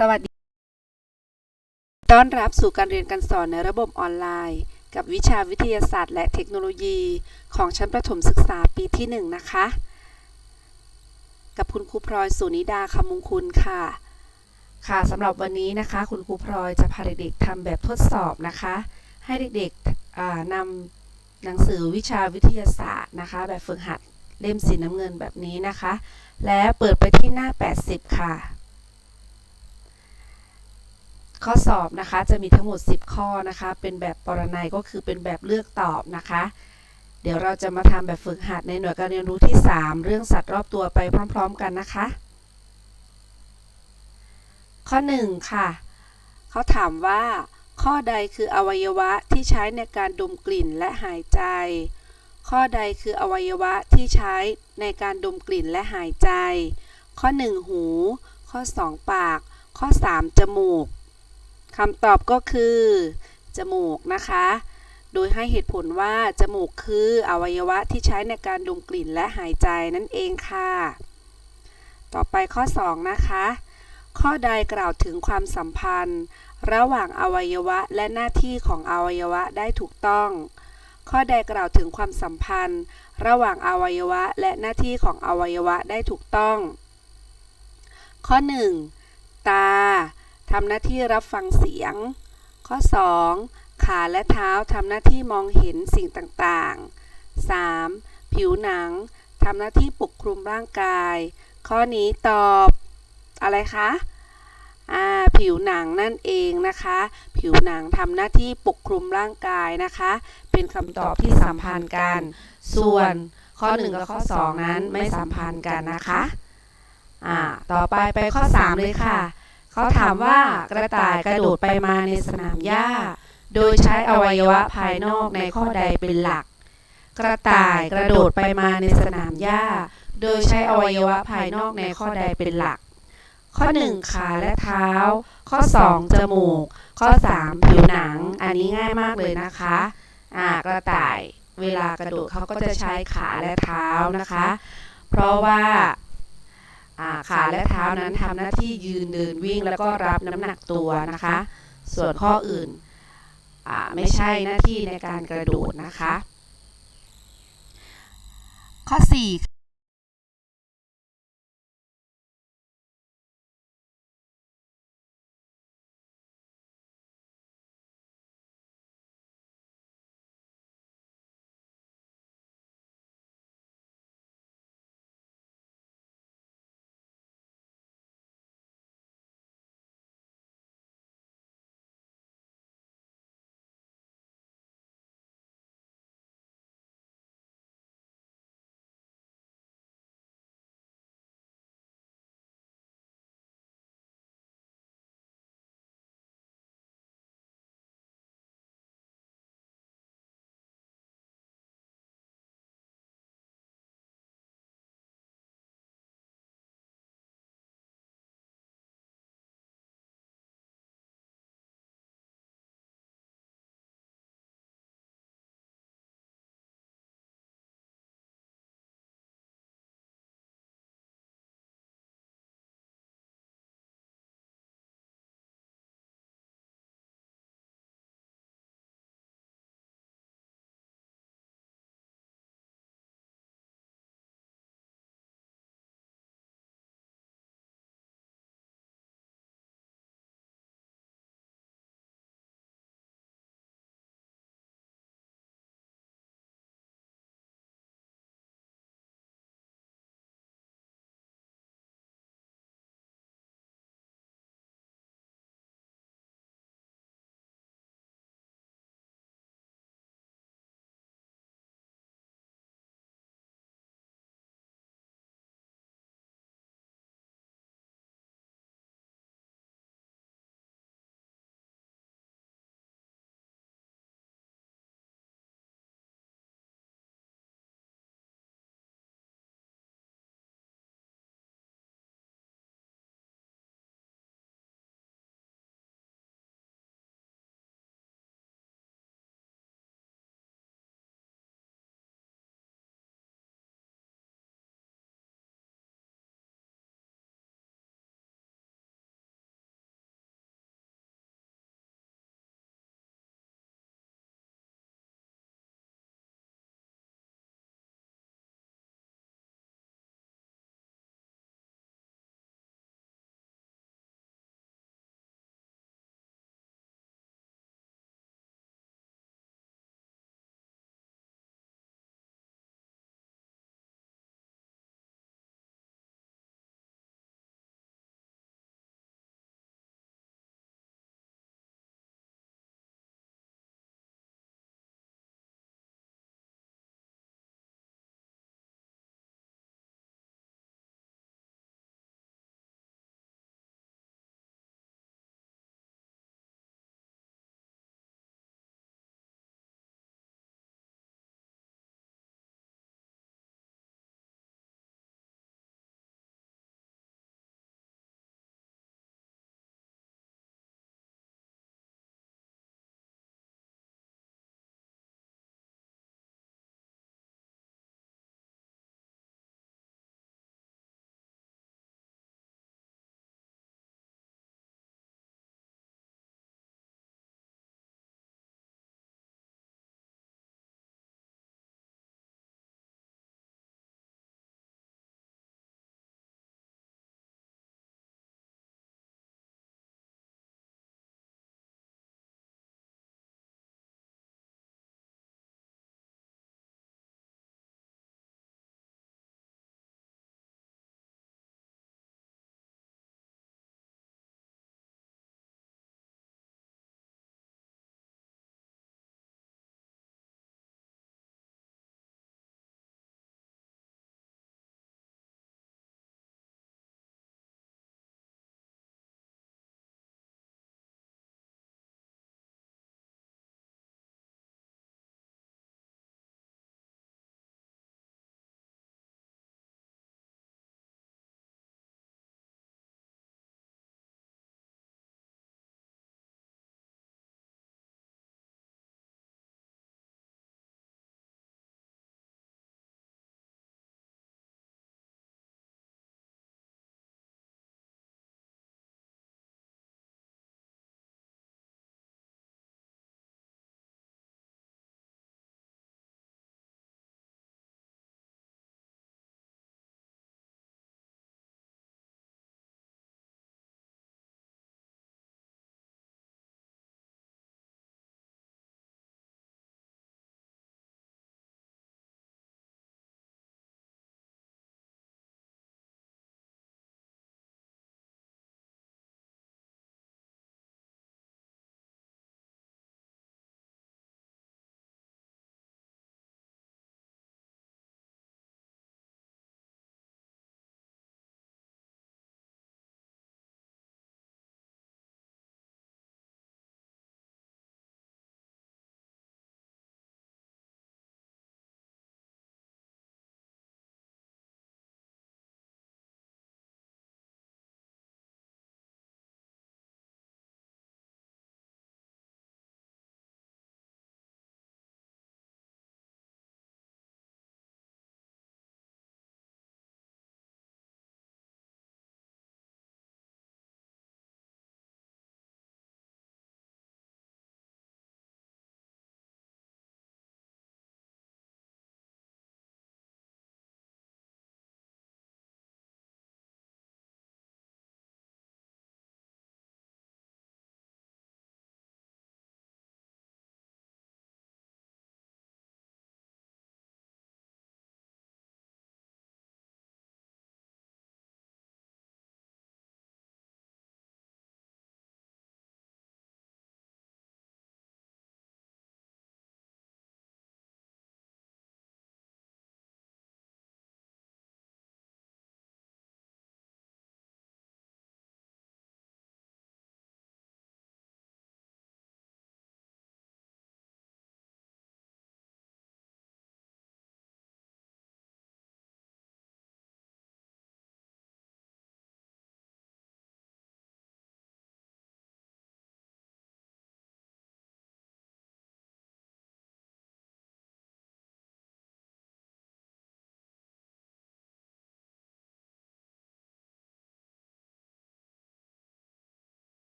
สวัสดี ต้อนรับสู่การเรียนการสอนในระบบออนไลน์ กับวิชาวิทยาศาสตร์และเทคโนโลยี ของชั้นประถมศึกษาปีที่ 1 นะคะ กับคุณครูพลอยสุนิดาคำมงคุณค่ะ ค่ะสำหรับวันนี้นะคะ คุณครูพลอยจะพาเด็กๆทำแบบทดสอบนะคะ ให้เด็กๆนำหนังสือวิชาวิทยาศาสตร์นะคะ แบบฝึกหัดเล่มสีน้ำเงินแบบนี้นะคะ และเปิดไปที่หน้า 80 ค่ะ ข้อสอบนะคะจะมีทั้งหมด 10 ข้อนะคะ เป็นแบบปรนัยก็คือเป็นแบบเลือกตอบนะคะ เดี๋ยวเราจะมาทำแบบฝึกหัดในหน่วยการเรียนรู้ที่ 3 เรื่องสัตว์รอบตัวไปพร้อม ๆ กันนะคะ ข้อ 1 ค่ะ เขาถามว่า ข้อใดคืออวัยวะที่ใช้ในการดมกลิ่นและหายใจ ข้อใดคืออวัยวะที่ใช้ในการดมกลิ่นและหายใจ ข้อ 1 หู ข้อ 2 ปาก ข้อ 3 จมูก คำตอบก็คือ จมูกนะคะ โดยให้เหตุผลว่าจมูกคืออวัยวะที่ใช้ในการดมกลิ่นและหายใจนั่นเองค่ะ ต่อไปข้อ 2 นะคะ ข้อใดกล่าวถึงความสัมพันธ์ ระหว่างอวัยวะและหน้าที่ของอวัยวะได้ถูกต้อง ข้อใดกล่าวถึงความสัมพันธ์ ระหว่างอวัยวะและหน้าที่ของอวัยวะได้ถูกต้อง ข้อ 1 ตา ทำหน้าที่รับฟังเสียง ข้อ 2 ขาและเท้าทำหน้าที่มองเห็นสิ่งต่างๆ 3. ผิวหนังทำหน้าที่ปกคลุมร่างกาย ข้อนี้ตอบอะไรคะอ่าผิวหนังนั่นเองนะคะ ผิวหนังทำหน้าที่ปกคลุมร่างกายนะคะ เป็นคำตอบที่สัมพันธ์กัน ส่วนข้อ 1 กับข้อ 2 นั้นไม่สัมพันธ์กันนะคะ อ่า ต่อไปไปข้อ 3 เลยค่ะ เขาถามว่ากระต่ายกระโดดไปมาในสนามหญ้า โดยใช้อวัยวะภายนอกในข้อใดเป็นหลัก กระต่ายกระโดดไปมาในสนามหญ้า โดยใช้อวัยวะภายนอกในข้อใดเป็นหลัก ข้อ 1 ขาและเท้า ข้อ 2 จมูก ข้อ 3 ผิวหนัง อันนี้ง่ายมากเลยนะคะอ่ากระต่ายเวลากระโดดเขาก็จะใช้ขาและเท้านะคะ เพราะว่าอ่า ขาและเท้านั้นทำหน้าที่ยืนเดินวิ่งแล้วก็รับน้ำหนักตัวนะคะ ส่วนข้ออื่นไม่ใช่หน้าที่ในการกระโดดนะคะ ข้อ